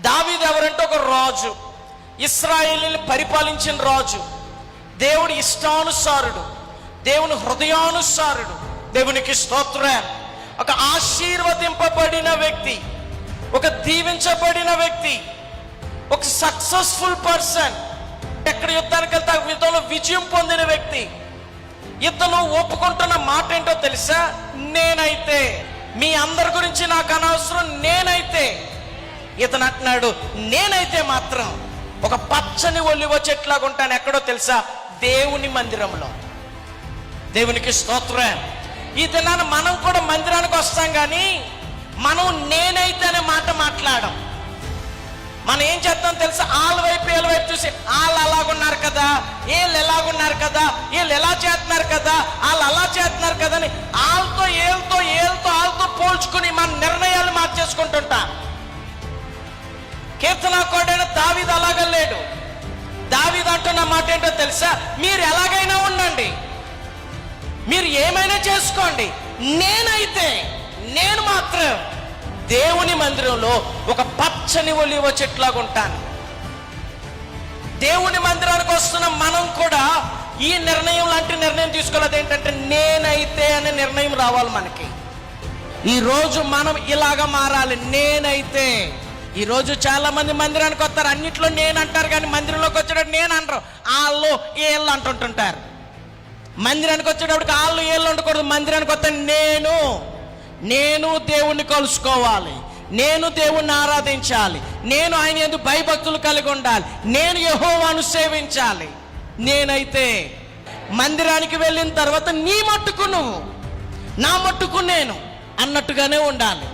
దావీదు ఎవరంటే ఒక రాజు. ఇస్రాయేలీని పరిపాలించిన రాజు. దేవుడి ఇష్టానుసారుడు. దేవుని హృదయానుసారుడు. దేవునికి స్తోత్రం. ఒక ఆశీర్వదింపబడిన వ్యక్తి. ఒక దీవించబడిన వ్యక్తి. ఒక సక్సెస్ఫుల్ పర్సన్ ఎక్కడ యుద్ధానికి వెళ్తే యుద్ధంలో విజయం పొందిన వ్యక్తి. ఇతను ఒప్పుకుంటున్న మాట ఏంటో తెలుసా? నేనైతే. మీ అందరి గురించి నాకు అనవసరం నేనైతే. ఇతను అంటున్నాడు నేనైతే మాత్రం ఒక పచ్చని ఒలివ చెట్లాగా ఉంటాను ఎక్కడో తెలుసా? దేవుని మందిరంలో. దేవునికి స్తోత్రం. ఈ మనం కూడా మందిరానికి వస్తాం కానీ మనం నేనైతే అనే మాట మాట్లాడం. మనం ఏం చేస్తాం తెలుసా? వాళ్ళ వైపు వీళ్ళ వైపు చూసి వాళ్ళు అలాగున్నారు కదా వీళ్ళు ఎలాగున్నారు కదా వీళ్ళు ఎలా చేస్తున్నారు కదా వాళ్ళు కీర్తనాకోడైన దావిది అలాగా లేడు. దావీదు అంటున్న మాట ఏంటో తెలుసా? మీరు ఎలాగైనా ఉండండి. మీరు ఏమైనా చేసుకోండి. నేనైతే నేను మాత్రం దేవుని మందిరంలో ఒక పచ్చని ఒలివ చెట్లాగా ఉంటాను. దేవుని మందిరానికి వస్తున్న మనం కూడా ఈ నిర్ణయం లాంటి నిర్ణయం తీసుకోలేదు. ఏంటంటే నేనైతే అనే నిర్ణయం రావాలి మనకి. ఈ రోజు మనం ఇలాగ మారాలి. నేనైతే ఈ రోజు చాలా మంది మందిరానికి వస్తారు. అన్నిట్లో నేను అంటారు కానీ మందిరంలోకి వచ్చేటప్పుడు నేను అంటారు వాళ్ళు వీళ్ళు అంటుంటుంటారు. మందిరానికి వచ్చేటప్పుడు వాళ్ళు ఏళ్ళు ఉండకూడదు. మందిరానికి వస్తే నేను నేను దేవుణ్ణి కలుసుకోవాలి. నేను దేవుణ్ణి ఆరాధించాలి. నేను ఆయన ఎందుకు భయభక్తులు కలిగి ఉండాలి. నేను యహోవాను సేవించాలి. నేనైతే మందిరానికి వెళ్ళిన తర్వాత నీ మట్టుకు నువ్వు నా మట్టుకు నేను అన్నట్టుగానే ఉండాలి.